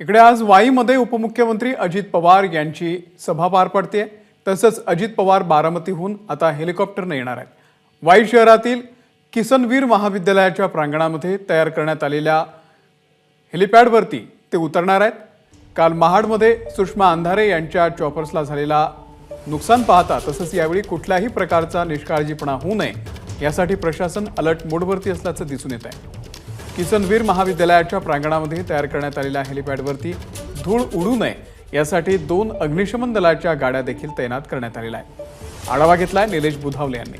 इकडे आज वाईमध्ये उपमुख्यमंत्री अजित पवार यांची सभा पार पडते तसंच अजित पवार बारामतीहून आता हेलिकॉप्टरने येणार आहेत. वाई शहरातील किसनवीर महाविद्यालयाच्या प्रांगणामध्ये तयार करण्यात आलेल्या हेलिपॅडवरती ते उतरणार आहेत. काल महाडमध्ये सुषमा अंधारे यांच्या चॉपर्सला झालेला नुकसान पाहता तसंच यावेळी कुठल्याही प्रकारचा निष्काळजीपणा होऊ नये यासाठी प्रशासन अलर्ट मोडवरती असल्याचं दिसून येत आहे किसनवीर महाविद्यालयाच्या प्रांगणामध्ये तयार करण्यात आलेल्या हेलिपॅडवरती धूळ उडू नये यासाठी दोन अग्निशमन दलाच्या गाड्या देखील तैनात करण्यात आलेल्या आहेत. आढावा घेतलाय निलेश बुधावले यांनी.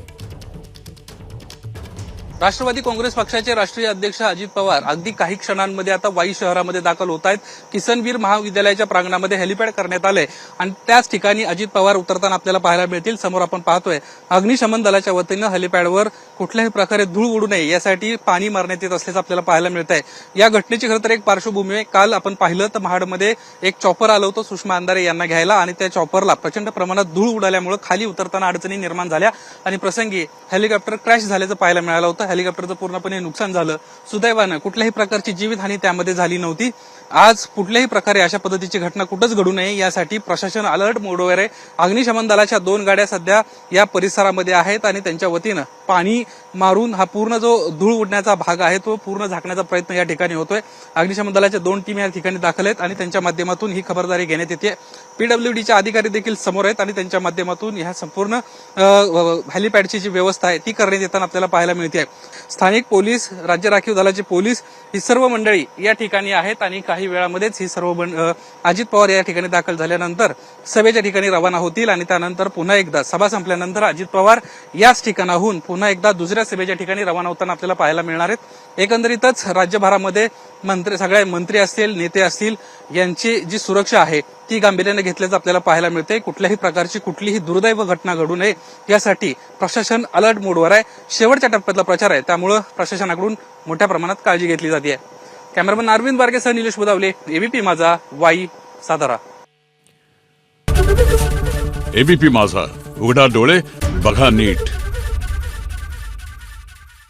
राष्ट्रवादी काँग्रेस पक्षाचे राष्ट्रीय अध्यक्ष अजित पवार अगदी काही क्षणांमध्ये आता वाई शहरामध्ये दाखल होत आहेत. किसनवीर महाविद्यालयाच्या प्रांगणामध्ये हेलिपॅड करण्यात आलंय आणि त्याच ठिकाणी अजित पवार उतरताना आपल्याला पाहायला मिळतील. समोर आपण पाहतोय अग्निशमन दलाच्या वतीनं हेलिपॅडवर कुठल्याही प्रकारे धूळ उडू नये यासाठी पाणी मारण्यात येत असल्याचं आपल्याला पाहायला मिळत आहे या घटनेची खरं तर एक पार्श्वभूमी आहे. काल आपण पाहिलं तर महाडमध्ये एक चॉपर आलं होतं सुषमा अंधारे यांना घ्यायला आणि त्या चॉपरला प्रचंड प्रमाणात धूळ उडाल्यामुळे खाली उतरताना अडचणी निर्माण झाल्या. आणि प्रसंगी हेलिकॉप्टर क्रॅश झाल्याचं पाहायला मिळालं होतं. हेलिकॉप्टरचं पूर्णपणे नुकसान झालं. सुदैवानं कुठल्याही प्रकारची जीवितहानी त्यामध्ये झाली नव्हती. आज कुठल्याही प्रकारे अशा पद्धतीची घटना कुठंच घडू नये यासाठी प्रशासन अलर्ट मोडवर आहे. अग्निशमन दलाच्या दोन गाड्या सध्या या परिसरामध्ये आहेत आणि त्यांच्या वतीनं पाणी मारून हा पूर्ण जो धूळ उडण्याचा भाग आहे तो पूर्ण झाकण्याचा प्रयत्न या ठिकाणी होतोय. अग्निशमन दलाच्या दोन टीम या ठिकाणी दाखल आहेत आणि त्यांच्या माध्यमातून ही खबरदारी घेण्यात येते. पीडब्ल्यूडीचे अधिकारी देखील समोर आहेत आणि त्यांच्या माध्यमातून ह्या संपूर्ण हेलिपॅडची जी व्यवस्था आहे ती करण्यात येताना आपल्याला पाहायला मिळते. स्थानिक पोलीस राज्य राखीव दलाचे पोलीस ही सर्व मंडळी या ठिकाणी आहेत आणि काही काही वेळामध्येच ही सर्व बंड अजित पवार या ठिकाणी दाखल झाल्यानंतर सभेच्या ठिकाणी रवाना होतील आणि त्यानंतर पुन्हा एकदा सभा संपल्यानंतर अजित पवार याच ठिकाणाहून पुन्हा एकदा दुसऱ्या सभेच्या ठिकाणी रवाना होताना आपल्याला पाहायला मिळणार आहेत. एकंदरीतच राज्यभरामध्ये मंत्री सगळे मंत्री असतील नेते असतील यांची जी सुरक्षा आहे ती गांभीर्याने घेतल्याचं आपल्याला पाहायला मिळते कुठल्याही प्रकारची कुठलीही दुर्दैव घटना घडू नये यासाठी प्रशासन अलर्ट मोडवर आहे. शेवटच्या टप्प्यातला प्रचार आहे त्यामुळं प्रशासनाकडून मोठ्या प्रमाणात काळजी घेतली जाते कॅमेरामन अरविंद बारगेसह निलेश बुदावले एबीपी माझा वाई सातारा. एबीपी माझा उघडा डोळे बघा नीट.